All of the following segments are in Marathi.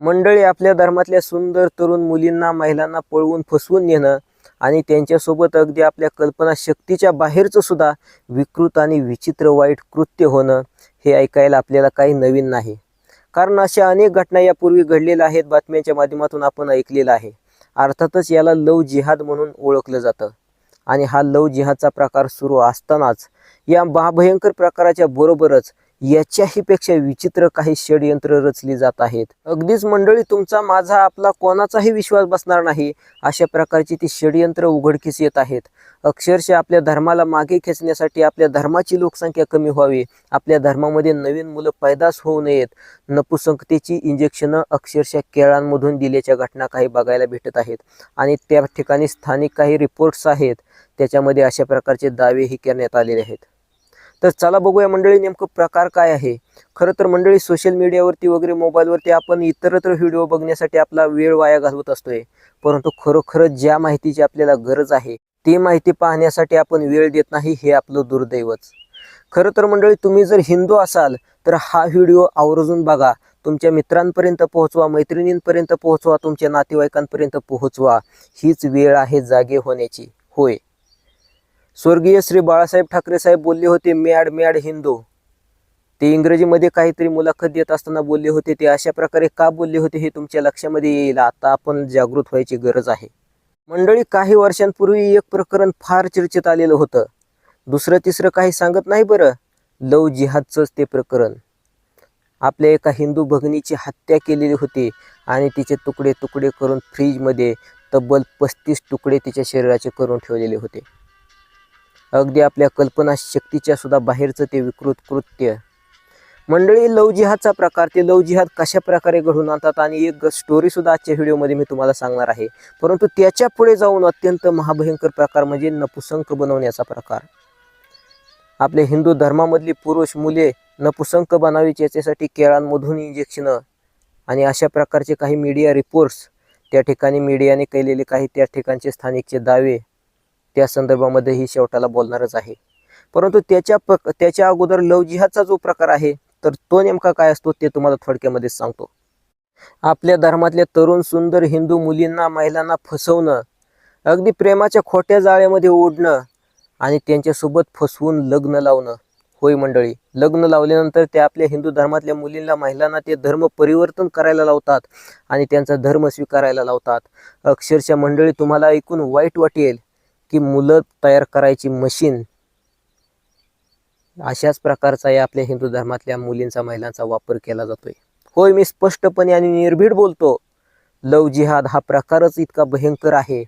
मंडळी आपल्या धर्मातल्या सुंदर तरुण मुलींना महिलांना पळवून फसवून नेणं आणि त्यांच्यासोबत अगदी आपल्या कल्पना शक्तीच्या बाहेरचं सुद्धा विकृत आणि विचित्र वाईट कृत्य होणं हे ऐकायला आपल्याला काही नवीन नाही. कारण अशा अनेक घटना यापूर्वी घडलेल्या आहेत बातम्यांच्या माध्यमातून आपण ऐकलेलं आहे. अर्थातच याला लव जिहाद म्हणून ओळखलं जातं. आणि हा लव जिहादचा प्रकार सुरू असतानाच या महाभयंकर प्रकाराच्या बरोबरच याच्याही पेक्षा विचित्र काही षडयंत्र रचली जात आहेत. अगदीच मंडळी तुमचा माझा आपला कोणाचाही विश्वास बसणार नाही अशा प्रकारची ती षडयंत्र उघडकीस येत आहेत. अक्षरशः आपल्या धर्माला मागे खेचण्यासाठी आपल्या धर्माची लोकसंख्या कमी व्हावी आपल्या धर्मामध्ये नवीन मुलं पैदास होऊ नयेत. नपुसंकतेची इंजेक्शनं अक्षरशः केळांमधून दिल्याच्या घटना काही बघायला भेटत आहेत. आणि त्या ठिकाणी स्थानिक काही रिपोर्ट्स आहेत. त्याच्यामध्ये अशा प्रकारचे दावेही करण्यात आलेले आहेत. तर चला बघूया मंडळी नेमकं प्रकार काय आहे. खरं तर मंडळी सोशल मीडियावरती वगैरे मोबाईलवरती आपण इतरत्र व्हिडिओ बघण्यासाठी आपला वेळ वाया घालवत असतोय. परंतु खरोखरच ज्या माहितीची आपल्याला गरज आहे ती माहिती पाहण्यासाठी आपण वेळ देत नाही हे आपलं दुर्दैवच. खरं तर मंडळी तुम्ही जर हिंदू असाल तर हा व्हिडिओ आवर्जून बघा. तुमच्या मित्रांपर्यंत पोहोचवा मैत्रिणींपर्यंत पोहोचवा तुमच्या नातेवाईकांपर्यंत पोहोचवा. हीच वेळ आहे जागे होण्याची. होय. स्वर्गीय श्री बाळासाहेब ठाकरे साहेब बोलले होते मॅड मॅड हिंदू. ते इंग्रजीमध्ये काहीतरी मुलाखत देत असताना बोलले होते ते अशा प्रकारे का बोलले होते हे तुमच्या लक्षामध्ये येईल? आता आपण जागृत व्हायची गरज आहे. मंडळी काही वर्षांपूर्वी एक प्रकरण फार चर्चेत आलेलं होतं. दुसरं तिसरं काही सांगत नाही बरं. लव जिहादचंच ते प्रकरण. आपल्या एका हिंदू भगिनीची हत्या केलेली होती आणि तिचे तुकडे तुकडे करून फ्रीजमध्ये तब्बल पस्तीस तुकडे तिच्या शरीराचे करून ठेवलेले होते. अगदी आपल्या कल्पना शक्तीच्या सुद्धा बाहेरचं ते विकृत कृत्य. मंडळी लव जिहादचा प्रकार ते लव जिहाद कशा प्रकारे घडून आणतात आणि एक स्टोरी सुद्धा आजच्या व्हिडिओमध्ये मी तुम्हाला सांगणार आहे. परंतु त्याच्या पुढे जाऊन अत्यंत महाभयंकर प्रकार म्हणजे नपुसंक बनवण्याचा प्रकार. आपल्या हिंदू धर्मामधली पुरुष मुले नपुसंक बनावीच याच्यासाठी केळांमधून इंजेक्शनं आणि अशा प्रकारचे काही मीडिया रिपोर्ट्स त्या ठिकाणी मीडियाने केलेले काही त्या ठिकाणचे स्थानिकचे दावे त्या संदर्भामध्येही शेवटाला बोलणारच आहे. परंतु त्याच्या प त्याच्या अगोदर लव जिहादचा जो प्रकार आहे तर तो नेमका काय असतो ते तुम्हाला थोडक्यामध्ये सांगतो. आपल्या धर्मातल्या तरुण सुंदर हिंदू मुलींना महिलांना फसवणं अगदी प्रेमाच्या खोट्या जाळ्यामध्ये ओढणं आणि त्यांच्यासोबत फसवून लग्न लावणं. होय मंडळी लग्न लावल्यानंतर ते आपल्या हिंदू धर्मातल्या मुलींना महिलांना ते धर्म परिवर्तन करायला लावतात आणि त्यांचा धर्म स्वीकारायला लावतात. अक्षरशः मंडळी तुम्हाला ऐकून वाईट वाटेल. की मुलं तयार करायची मशीन अशाच प्रकारचा या आपल्या हिंदू धर्मातल्या मुलींचा महिलांचा वापर केला जातोय. होय मी स्पष्टपणे आणि निर्भीड बोलतो. लव जिहाद हा प्रकारच इतका भयंकर आहे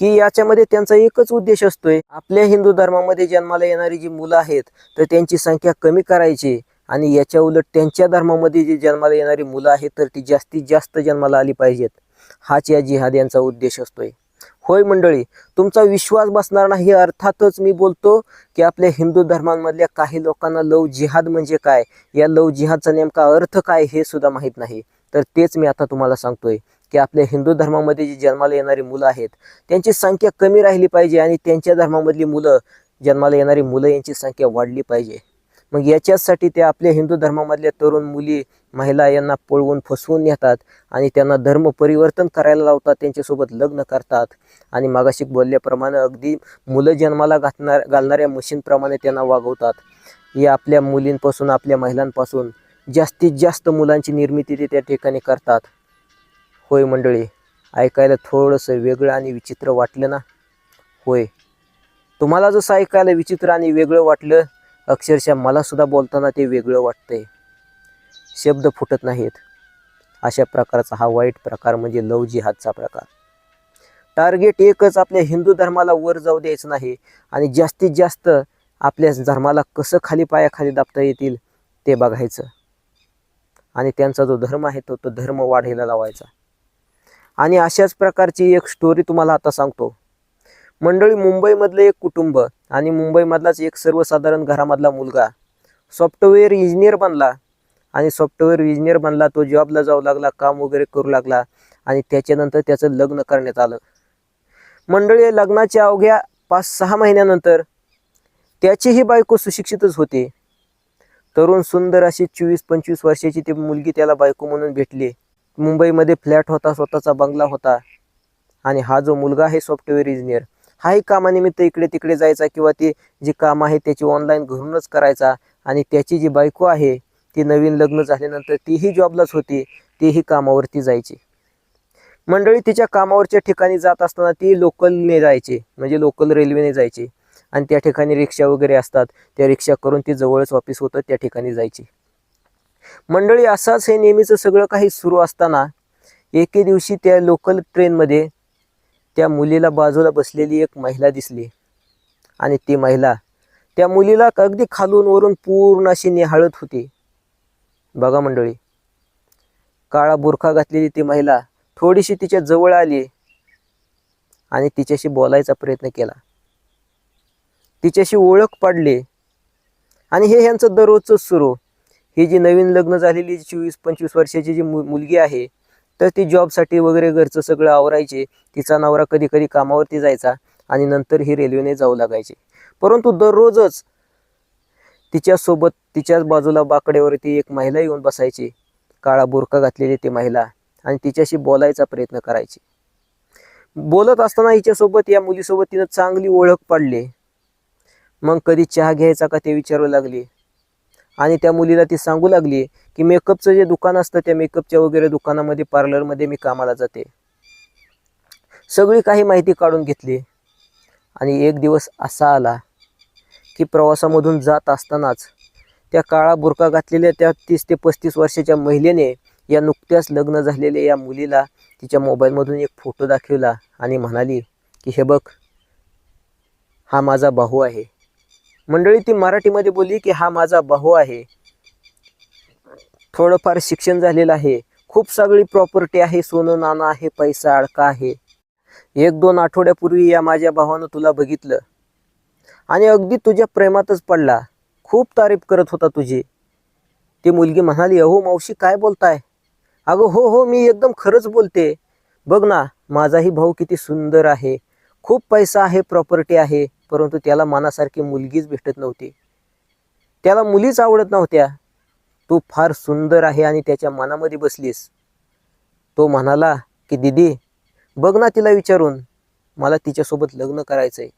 की याच्यामध्ये त्यांचा एकच उद्देश असतोय. आपल्या हिंदू धर्मामध्ये जन्माला येणारी जी मुलं आहेत तर त्यांची संख्या कमी करायची आणि याच्या उलट त्यांच्या धर्मामध्ये जी जन्माला येणारी मुलं आहेत तर ती जास्तीत जास्त जन्माला आली पाहिजेत. हाच या जिहाद यांचा उद्देश असतोय. होय मंडळी तुमचा विश्वास बसणार नाही अर्थातच मी बोलतो की आपल्या हिंदू धर्मांमधल्या काही लोकांना लव जिहाद म्हणजे काय? या लव जिहादचा नेमका अर्थ काय हे सुद्धा माहीत नाही. तर तेच मी आता तुम्हाला सांगतोय की आपल्या हिंदू धर्मामध्ये जी जन्माला येणारी मुलं आहेत त्यांची संख्या कमी राहिली पाहिजे आणि त्यांच्या धर्मामधली मुलं जन्माला येणारी मुलं यांची संख्या वाढली पाहिजे. मग याच्यासाठी ते आपल्या हिंदू धर्मामधल्या तरुण मुली महिला यांना पळवून फसवून नेतात आणि त्यांना धर्म परिवर्तन करायला लावतात त्यांच्यासोबत लग्न करतात. आणि मागाशी बोलल्याप्रमाणे अगदी मुलं जन्माला घातणार घालणाऱ्या मशीनप्रमाणे त्यांना वागवतात. या आपल्या मुलींपासून आपल्या महिलांपासून जास्तीत जास्त मुलांची निर्मिती ते त्या ठिकाणी करतात. होय मंडळी ऐकायला थोडंसं वेगळं आणि विचित्र वाटलं ना? होय. तुम्हाला जसं ऐकायला विचित्र आणि वेगळं वाटलं अक्षरशः मलासुद्धा बोलताना ते वेगळं वाटतंय. शब्द फुटत नाहीत. अशा प्रकारचा हा वाईट प्रकार म्हणजे लव जिहादचा प्रकार. टार्गेट एकच आपल्या हिंदू धर्माला वर जाऊ द्यायचं नाही आणि जास्तीत जास्त आपल्या धर्माला कसं खाली पायाखाली दाबता येतील ते बघायचं. आणि त्यांचा जो धर्म आहे तो तो धर्म वाढायला लावायचा. आणि अशाच प्रकारची एक स्टोरी तुम्हाला आता सांगतो. मंडळी मुंबईमधलं एक कुटुंब आणि मुंबईमधलाच एक सर्वसाधारण घरामधला मुलगा सॉफ्टवेअर इंजिनियर बनला आणि सॉफ्टवेअर इंजिनियर बनला तो जॉबला जाऊ लागला काम वगैरे करू लागला आणि त्याच्यानंतर त्याचं लग्न करण्यात आलं. मंडळी लग्नाच्या अवघ्या पाच सहा महिन्यानंतर त्याचीही बायको सुशिक्षितच होते. तरुण सुंदर अशी चोवीस पंचवीस वर्षाची ती मुलगी त्याला बायको म्हणून भेटली. मुंबईमध्ये फ्लॅट होता स्वतःचा बंगला होता आणि हा जो मुलगा आहे सॉफ्टवेअर इंजिनियर हाही कामानिमित्त इकडे तिकडे जायचा किंवा ती जी काम आहे त्याची ऑनलाईन घरूनच करायचा. आणि त्याची जी बायको आहे ती नवीन लग्न झाल्यानंतर तीही जॉबलाच होती तीही कामावरती जायची. मंडळी तिच्या कामावरच्या ठिकाणी जात असताना ती लोकलने जायची म्हणजे लोकल रेल्वेने जायची. आणि त्या ठिकाणी रिक्षा वगैरे असतात त्या रिक्षा करून ती जवळच ऑफिस होतं त्या ठिकाणी जायची. मंडळी असाच हे नेहमीचं सगळं काही सुरू असताना एके दिवशी त्या लोकल ट्रेनमध्ये त्या मुलीला बाजूला बसलेली एक महिला दिसली. आणि ती महिला त्या मुलीला अगदी खालून वरून पूर्ण अशी निहाळत होती. बघा मंडळी काळा बुरखा घातलेली ती महिला थोडीशी तिच्या जवळ आली आणि तिच्याशी बोलायचा प्रयत्न केला. तिच्याशी ओळख पाडली. आणि हे ह्यांचं दररोजचं सुरू. ही जी नवीन लग्न झालेली चोवीस पंचवीस वर्षाची जी मु मुलगी आहे तर ती जॉबसाठी वगैरे घरचं सगळं आवरायचे. तिचा नवरा कधी कधी कामावरती जायचा आणि नंतर ही रेल्वेने जाऊ लागायची. परंतु दररोजच तिच्यासोबत तिच्याच बाजूला बाकड्यावरती एक महिला येऊन बसायची. काळा बुरका घातलेली ती महिला आणि तिच्याशी बोलायचा प्रयत्न करायची. बोलत असताना हिच्यासोबत या मुलीसोबत तिनं चांगली ओळख पाडली. मग कधी चहा घ्यायचा का ते विचारू लागली. आणि त्या मुलीला ती सांगू लागली की मेकअपचं जे दुकान असतं त्या मेकअपच्या वगैरे दुकानामध्ये पार्लरमध्ये मी कामाला जाते. सगळी काही माहिती काढून घेतली. आणि एक दिवस असा आला की प्रवासामधून जात असतानाच त्या काळा बुरका घातलेल्या त्या तीस ते पस्तीस वर्षाच्या महिलेने या नुकत्याच लग्न झालेल्या या मुलीला तिच्या मोबाईलमधून एक फोटो दाखवला आणि म्हणाली की हे बघ हा माझा भाऊ आहे. मंडळी ती मराठीमध्ये बोलली की हा माझा भाऊ आहे. थोडंफार शिक्षण झालेलं आहे. खूप सगळी प्रॉपर्टी आहे सोनं नाणं आहे पैसा अडका आहे. एक दोन आठवड्यापूर्वी या माझ्या भावानं तुला बघितलं. आणि अगदी तुझ्या प्रेमातच पडला. खूप तारीफ करत होता तुझी. ती मुलगी म्हणाली अहो मावशी काय बोलताय? अगं हो हो मी एकदम खरंच बोलते. बघ ना माझाही भाऊ किती सुंदर आहे. खूप पैसा आहे प्रॉपर्टी आहे परंतु त्याला मनासारखी मुलगीच भेटत नव्हती. त्याला मुलीच आवडत नव्हत्या. तू फार सुंदर आहे आणि त्याच्या मनामध्ये बसलीस. तो म्हणाला की दिदी बघ ना तिला विचारून. मला तिच्यासोबत लग्न करायचं आहे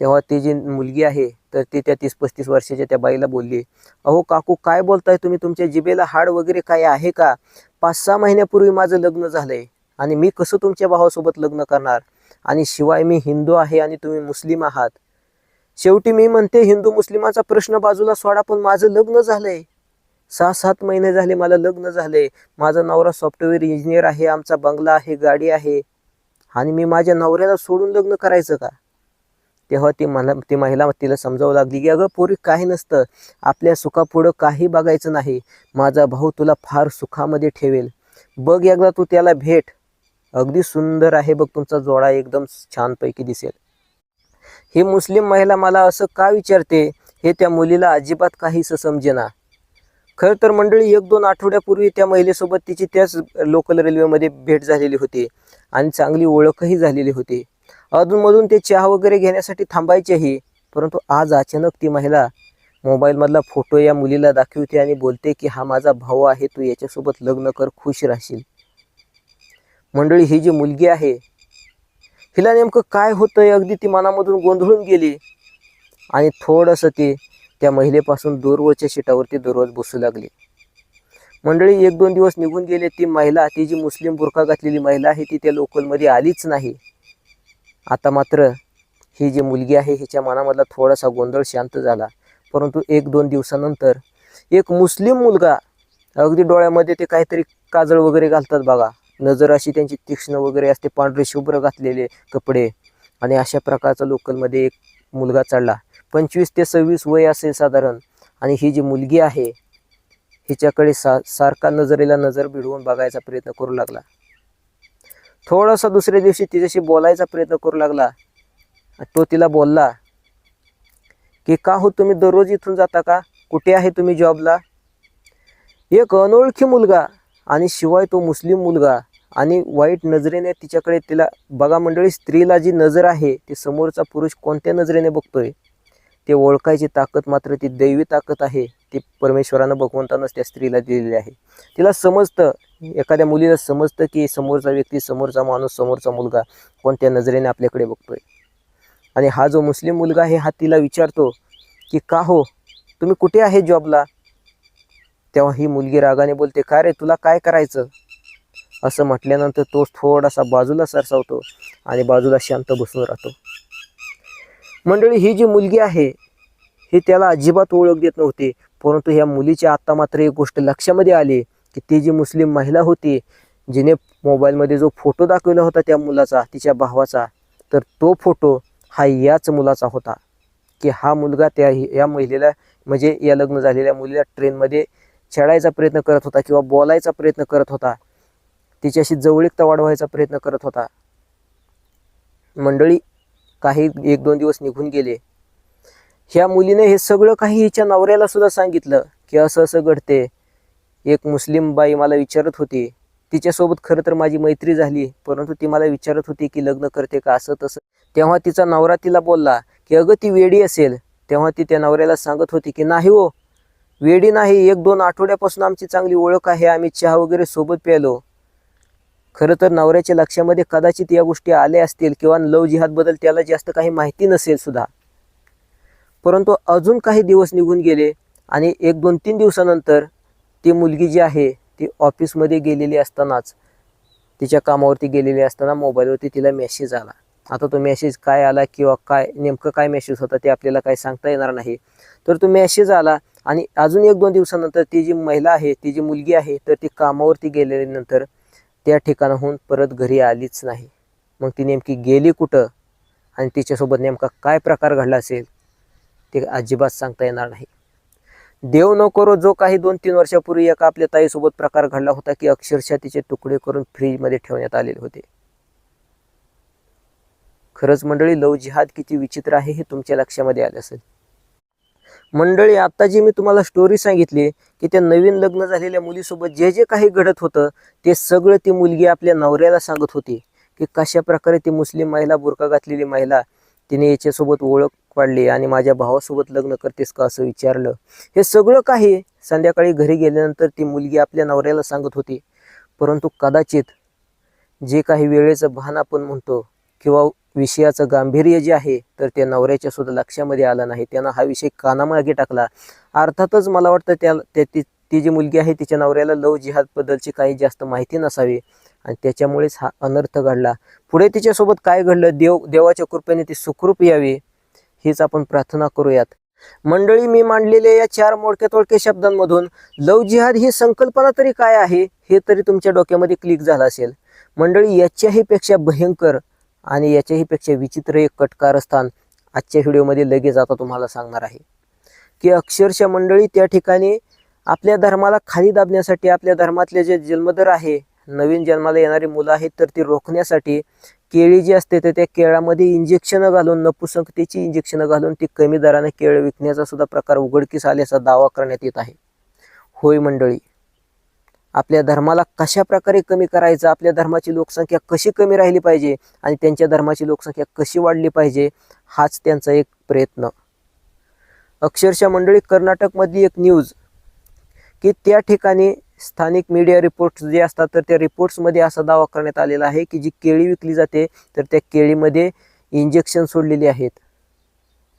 तेव्हा ती जी मुलगी आहे तर ती त्या तीस पस्तीस वर्षाच्या त्या बाईला बोलली अहो काकू काय बोलताय तुम्ही? तुमच्या जिभेला हाड वगैरे काय आहे का? पाच सहा महिन्यापूर्वी माझं लग्न झालंय आणि मी कसं तुमच्या भावासोबत लग्न करणार? आणि शिवाय मी हिंदू आहे आणि तुम्ही मुस्लिम आहात. शेवटी मी म्हणते हिंदू मुस्लिमाचा प्रश्न बाजूला सोडा पण माझं लग्न झालंय. सहा सात महिने झाले मला लग्न झाले माझा नवरा सॉफ्टवेअर इंजिनियर आहे आमचा बंगला आहे गाडी आहे. आणि मी माझ्या नवऱ्याला सोडून लग्न करायचं का? तेव्हा ती मला ती महिला तिला समजावं लागली की अगं पोरी काही नसतं. आपल्या सुखापुढं काही बघायचं नाही. माझा भाऊ तुला फार सुखामध्ये ठेवेल. बघ एकदा तू त्याला भेट. अगदी सुंदर आहे बघ तुमचा जोडा एकदम छानपैकी दिसेल. ही मुस्लिम महिला मला असं का विचारते? हे त्या मुलीला अजिबात काहीच समजेना. खरं तर मंडळी एक दोन आठवड्यापूर्वी त्या महिलेसोबत तिची त्याच लोकल रेल्वेमध्ये भेट झालेली होती आणि चांगली ओळखही झालेली होती. अधूनमधून ते चहा वगैरे घेण्यासाठी थांबायचेही परंतु आज अचानक ती महिला मोबाईलमधला फोटो या मुलीला दाखवते आणि बोलते की हा माझा भाऊ आहे तू याच्यासोबत लग्न कर खुश राहशील. मंडळी ही जी मुलगी आहे हिला नेमकं काय होतंय? अगदी ती मनामधून गोंधळून गेली. आणि थोडंसं ती त्या महिलेपासून दूरवरच्या शिटावरती दररोज बसू लागली. मंडळी एक दोन दिवस निघून गेले ती महिला ती जी मुस्लिम बुरखा घातलेली महिला आहे ती त्या लोकलमध्ये आलीच नाही. आता मात्र ही जी मुलगी आहे हिच्या मनामधला थोडासा गोंधळ शांत झाला. परंतु एक दोन दिवसानंतर एक मुस्लिम मुलगा अगदी डोळ्यामध्ये ते काहीतरी काजळ वगैरे घालतात बघा. नजर अशी त्यांची तीक्ष्ण वगैरे असते. पांढरे शुभ्र घातलेले कपडे. आणि अशा प्रकारचा लोकलमध्ये एक मुलगा चढला पंचवीस ते सव्वीस वय असेल साधारण. आणि ही जी मुलगी आहे हिच्याकडे सा सारखा नजरेला नजर भिडवून बघायचा प्रयत्न करू लागला. थोडासा दुसऱ्या दिवशी तिच्याशी बोलायचा प्रयत्न करू लागला. तो तिला बोलला की का हो तुम्ही दररोज इथून जाता का? कुठे आहे तुम्ही जॉबला? एक अनोळखी मुलगा आणि शिवाय तो मुस्लिम मुलगा. आणि वाईट नजरेने तिच्याकडे तिला बघा मंडळी स्त्रीला जी नजर आहे ती समोरचा पुरुष कोणत्या नजरेने बघतोय? ते ओळखायची ताकद मात्र ती दैवी ताकद आहे ती परमेश्वरानं भगवंतानंच त्या स्त्रीला दिलेली आहे. तिला समजतं एखाद्या मुलीला समजतं की समोरचा व्यक्ती समोरचा माणूस समोरचा मुलगा कोणत्या नजरेने आपल्याकडे बघतोय. आणि हा जो मुस्लिम मुलगा आहे हा तिला विचारतो की का हो? तुम्ही कुठे आहे जॉबला? तेव्हा ही मुलगी रागाने बोलते का रे तुला काय करायचं? असं म्हटल्यानंतर तो थोडासा बाजूला सरसावतो आणि बाजूला शांत बसून राहतो. मंडळी ही जी मुलगी आहे ही त्याला अजिबात ओळख देत नव्हती परंतु ह्या मुलीच्या आत्ता मात्र एक गोष्ट लक्षामध्ये आली की ती जी मुस्लिम महिला होती जिने मोबाईलमध्ये जो फोटो दाखवला होता त्या मुलाचा तिच्या भावाचा तर तो फोटो हा याच मुलाचा होता की हा मुलगा त्या या महिलेला म्हणजे या लग्न झालेल्या मुलीला ट्रेनमध्ये छेडायचा प्रयत्न करत होता किंवा बोलायचा प्रयत्न करत होता तिच्याशी जवळीकता वाढवायचा प्रयत्न करत होता. मंडळी काही एक दोन दिवस निघून गेले. ह्या मुलीने हे सगळं काही हिच्या नवऱ्याला सुद्धा सांगितलं की असं असं घडते. एक मुस्लिम बाई मला विचारत होती. तिच्यासोबत खरं तर माझी मैत्री झाली परंतु ती मला विचारत होती की लग्न करते का असं तसं. तेव्हा तिचा नवरा तिला बोलला की अगं ती वेडी असेल. तेव्हा ती त्या नवऱ्याला सांगत होती की नाही हो वेडी नाही एक दोन आठवड्यापासून आमची चांगली ओळख आहे आम्ही चहा वगैरे सोबत प्यायलो खरं तर नवऱ्याच्या लक्षामध्ये कदाचित या गोष्टी आल्या असतील किंवा लव जिहादबद्दल त्याला जास्त काही माहिती नसेल सुद्धा. परंतु अजून काही दिवस निघून गेले आणि एक दोन तीन दिवसानंतर ती मुलगी जी आहे ती ऑफिसमध्ये गेलेली असतानाच तिच्या कामावरती गेलेली असताना मोबाईलवरती तिला मेसेज आला. आता तो मेसेज काय आला किंवा काय नेमकं काय मेसेज होता ते आपल्याला काही सांगता येणार नाही. तर तो मेसेज आला आणि अजून एक दोन दिवसानंतर ती जी महिला आहे ती जी मुलगी आहे तर ती कामावरती गेलेल्यानंतर त्या ठिकाणाहून परत घरी आलीच नाही. मग ती नेमकी गेली कुठं? आणि तिच्यासोबत नेमका काय प्रकार घडला असेल? ते अजिबात सांगता येणार नाही. देव न करो जो काही दोन तीन वर्षापूर्वी एका आपल्या ताईसोबत प्रकार घडला होता की अक्षरशः तिचे तुकडे करून फ्रीजमध्ये ठेवण्यात आलेले होते. खरंच मंडळी लव जिहाद किती विचित्र आहे हे तुमच्या लक्षामध्ये आले असेल. मंडळी आत्ता जी मी तुम्हाला स्टोरी सांगितली की त्या नवीन लग्न झालेल्या मुलीसोबत जे जे काही घडत होतं ते सगळं ती मुलगी आपल्या नवऱ्याला सांगत होती की कशा प्रकारे ती मुस्लिम महिला बुरका घातलेली महिला तिने याच्यासोबत ओळख पाडली आणि माझ्या भावासोबत लग्न करतेस का असं विचारलं. हे सगळं काही संध्याकाळी घरी गेल्यानंतर ती मुलगी आपल्या नवऱ्याला सांगत होती. परंतु कदाचित जे काही वेळेचं भान आपण म्हणतो किंवा विषयाचं गांभीर्य जे आहे तर त्या नवऱ्याच्या सुद्धा लक्षामध्ये आलं नाही. त्यानं हा विषय कानामागे टाकला. अर्थातच मला वाटतं त्या त्या- ती ती जी मुलगी आहे तिच्या नवऱ्याला लव जिहादबद्दलची काही जास्त माहिती नसावी. आणि त्याच्यामुळेच हा अनर्थ घडला. पुढे तिच्यासोबत काय घडलं? देव देवाच्या कृपेने ती सुखरूप यावी हीच आपण प्रार्थना करूयात. मंडळी मी मांडलेल्या या चार मोडक्या तोडक्या शब्दांमधून लव जिहाद ही संकल्पना तरी काय आहे हे तरी तुमच्या डोक्यामध्ये क्लिक झालं असेल. मंडळी याच्याही पेक्षा भयंकर आणि याच्याही पेक्षा विचित्र एक कटकारस्थान आजच्या व्हिडिओमध्ये लगेच आता तुम्हाला सांगणार आहे. की अक्षरशः मंडळी त्या ठिकाणी आपल्या धर्माला खाली दाबण्यासाठी आपल्या धर्मातले जे जन्मदर आहे नवीन जन्माला येणारी मुलं आहेत तर ती रोखण्यासाठी केळी जी असते तर त्या केळामध्ये इंजेक्शनं घालून नपुसंकतेची इंजेक्शनं घालून ती कमी दराने केळ विकण्याचा सुद्धा प्रकार उघडकीस आल्याचा दावा करण्यात येत आहे. होय मंडळी आपल्या धर्माला कशा प्रकारे कमी करायचं आपल्या धर्माची लोकसंख्या कशी कमी राहिली पाहिजे आणि त्यांच्या धर्माची लोकसंख्या कशी वाढली पाहिजे हाच त्यांचा एक प्रयत्न. अक्षरशः मंडळी कर्नाटकमधली एक न्यूज की त्या ठिकाणी स्थानिक मीडिया रिपोर्ट्स जे असतात तर त्या रिपोर्ट्समध्ये असा दावा करण्यात आलेला आहे की जी केळी विकली जाते तर त्या केळीमध्ये इंजेक्शन सोडलेली आहेत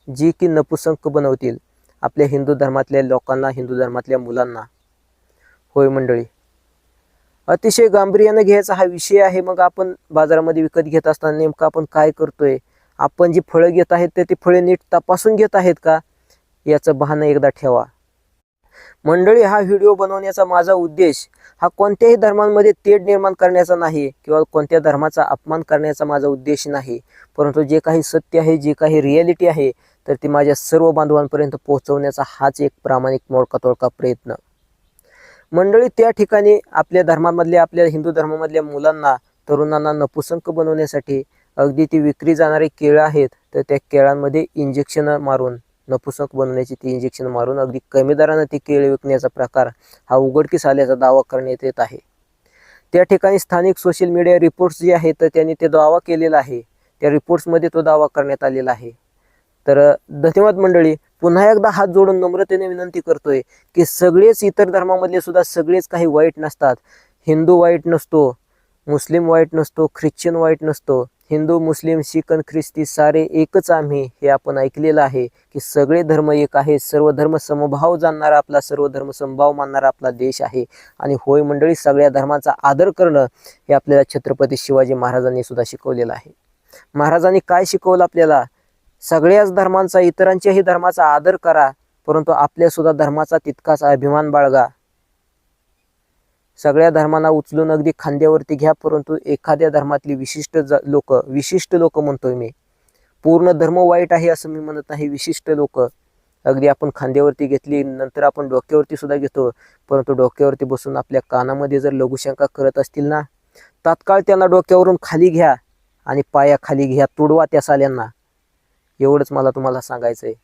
जी की नपुसंक बनवतील आपल्या हिंदू धर्मातल्या लोकांना हिंदू धर्मातल्या मुलांना. होय मंडळी. अतिशय गांभीर्यानं घ्यायचा हा विषय आहे. मग आपण बाजारामध्ये विकत घेत असताना नेमकं आपण काय करतोय? आपण जी फळं घेत आहेत ते ती फळे नीट तपासून घेत आहेत का? याचं बहाणं एकदा ठेवा. मंडळी हा व्हिडिओ बनवण्याचा माझा उद्देश हा कोणत्याही धर्मांमध्ये तेढ निर्माण करण्याचा नाही किंवा कोणत्या धर्माचा अपमान करण्याचा माझा उद्देश नाही. परंतु जे काही सत्य आहे जे काही रियालिटी आहे तर ती माझ्या सर्व बांधवांपर्यंत पोहोचवण्याचा हाच एक प्रामाणिक मोडका तोडका प्रयत्न. मंडळी त्या ठिकाणी आपल्या धर्मामधल्या आपल्या हिंदू धर्मामधल्या मुलांना तरुणांना नपुसंक बनवण्यासाठी अगदी ती विक्री जाणारी केळं आहेत तर त्या केळांमध्ये इंजेक्शन मारून नपुसंक बनवण्याची ती इंजेक्शन मारून अगदी कमी दरानं ती केळी विकण्याचा प्रकार हा उघडकीस आल्याचा दावा करण्यात येत आहे. त्या ठिकाणी स्थानिक सोशल मीडिया रिपोर्ट्स जे आहेत तर त्यांनी ते दावा केलेला आहे. त्या रिपोर्ट्समध्ये तो दावा करण्यात आलेला आहे. तर धन्यवाद मंडळी. पुन्हा एकदा हात जोडून नम्रतेने विनंती करतोय की सगळेच इतर धर्मामधले सुद्धा सगळेच काही वाईट नसतात. हिंदू वाईट नसतो मुस्लिम वाईट नसतो ख्रिश्चन वाईट नसतो. हिंदू मुस्लिम शीख आणि ख्रिस्ती सारे एकच आम्ही हे आपण ऐकलेलं आहे की सगळे धर्म एक आहे. सर्व धर्म समभाव जाणणारा आपला सर्व धर्म समभाव मानणारा आपला देश आहे. आणि होय मंडळी सगळ्या धर्माचा आदर करणं हे आपल्याला छत्रपती शिवाजी महाराजांनी सुद्धा शिकवलेलं आहे. महाराजांनी काय शिकवलं आपल्याला? सगळ्याच धर्मांचा इतरांच्याही धर्माचा आदर करा परंतु आपल्या सुद्धा धर्माचा तितकाच अभिमान बाळगा. सगळ्या धर्मांना उचलून अगदी खांद्यावरती घ्या परंतु एखाद्या धर्मातली विशिष्ट लोक विशिष्ट लोक म्हणतोय मी. पूर्ण धर्म वाईट आहे असं मी म्हणत नाही विशिष्ट लोक. अगदी आपण खांद्यावरती घेतली नंतर आपण डोक्यावरती सुद्धा घेतो परंतु डोक्यावरती बसून आपल्या कानामध्ये जर लघुशंका करत असतील ना तात्काळ त्यांना डोक्यावरून खाली घ्या आणि पाया खाली घ्या तुडवा त्या साल्यांना. एवढंच मला तुम्हाला सांगायचं आहे